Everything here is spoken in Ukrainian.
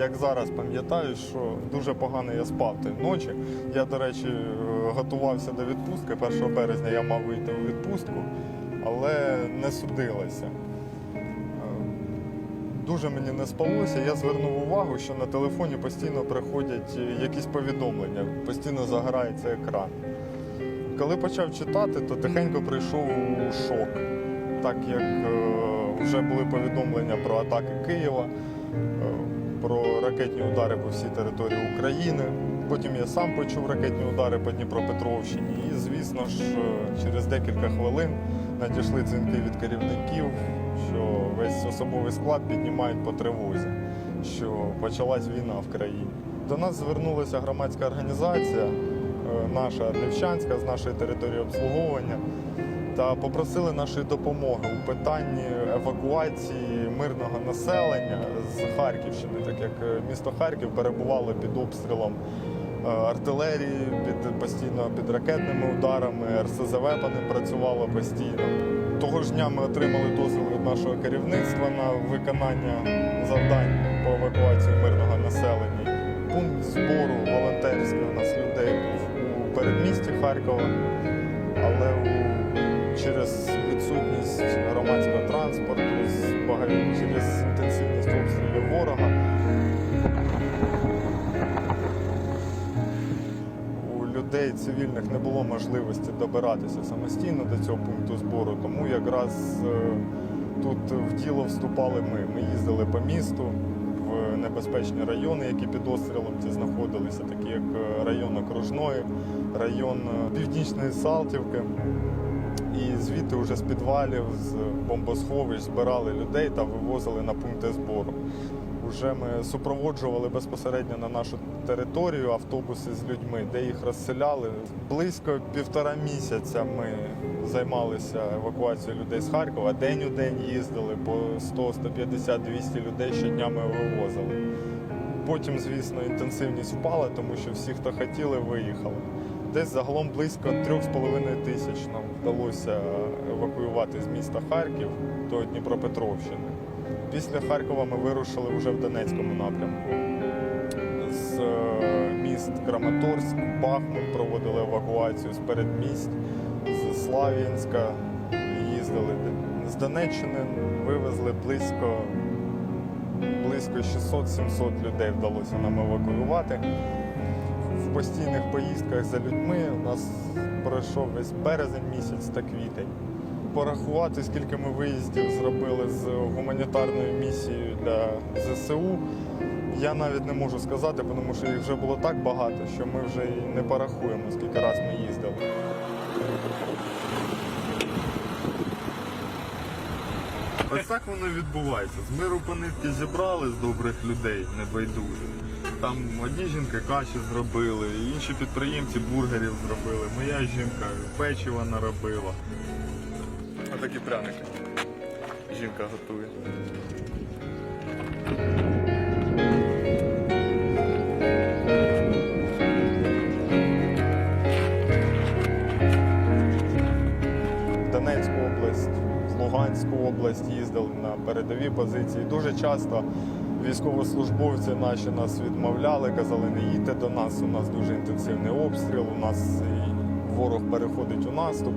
як зараз пам'ятаю, що дуже погано я спав тої ночі. Я, до речі, е, готувався до відпустки. 1 березня я мав вийти у відпустку, але не судилося. Е, Дуже мені не спалося. Я звернув увагу, що на телефоні постійно приходять е, якісь повідомлення, постійно загорається екран. Коли почав читати, то тихенько прийшов у шок, так як вже були повідомлення про атаки Києва, про ракетні удари по всій території України. Потім я сам почув ракетні удари по Дніпропетровщині. І, звісно ж, через декілька хвилин надійшли дзвінки від керівників, що весь особовий склад піднімають по тривозі, що почалась війна в країні. До нас звернулася громадська організація, е, наша Левчанська з нашої території обслуговування, та попросили нашої допомоги у питанні евакуації мирного населення з Харківщини, так як е, місто Харків перебувало під обстрілом е, артилерії, під постійно під ракетними ударами, РСЗВ по ним працювало постійно. Того ж дня ми отримали дозвіл від нашого керівництва на виконання завдань по евакуації мирного населення. Пункт збору волонтерський у нас людей був у передмісті Харкова, але у, через відсутність громадського транспорту, через інтенсивність обстрілів ворога. У людей цивільних не було можливості добиратися самостійно до цього пункту збору, тому якраз е, тут в діло вступали ми. Ми їздили по місту в небезпечні райони, які під обстрілом ці знаходилися, такі як е, район Окружної, район е, Північної Салтівки. І звідти вже з підвалів, з бомбосховищ збирали людей та вивозили на пункти збору. Уже ми супроводжували безпосередньо на нашу територію автобуси з людьми, де їх розселяли. Близько півтора місяця ми займалися евакуацією людей з Харкова. День у день їздили по 100, 150, 200 людей щодня ми вивозили. Потім, звісно, інтенсивність впала, тому що всі, хто хотіли, виїхали. Десь загалом близько 3,5 тисяч нам вдалося евакуювати з міста Харків до Дніпропетровщини. Після Харкова ми вирушили вже в Донецькому напрямку. З е, міст Краматорськ, Бахмут проводили евакуацію з передмість, з Слав'янська їздили. З Донеччини вивезли близько, близько 600-700 людей вдалося нам евакуювати. В постійних поїздках за людьми у нас пройшов весь березень місяць та квітень порахувати, скільки ми виїздів зробили з гуманітарною місією для ЗСУ. Я навіть не можу сказати, тому що їх вже було так багато, що ми вже і не порахуємо, скільки раз ми їздили. Ось так воно відбувається. З миру по нитки зібрали з добрих людей, небайдужих. Там одні жінки каші зробили, інші підприємці бургерів зробили. Моя жінка печива наробила. Отакі пряники. Жінка готує. Донецьку область, Луганську область їздили на передові позиції. Дуже часто військовослужбовці наші нас відмовляли, казали, не їдьте до нас, у нас дуже інтенсивний обстріл, у нас ворог переходить у наступ.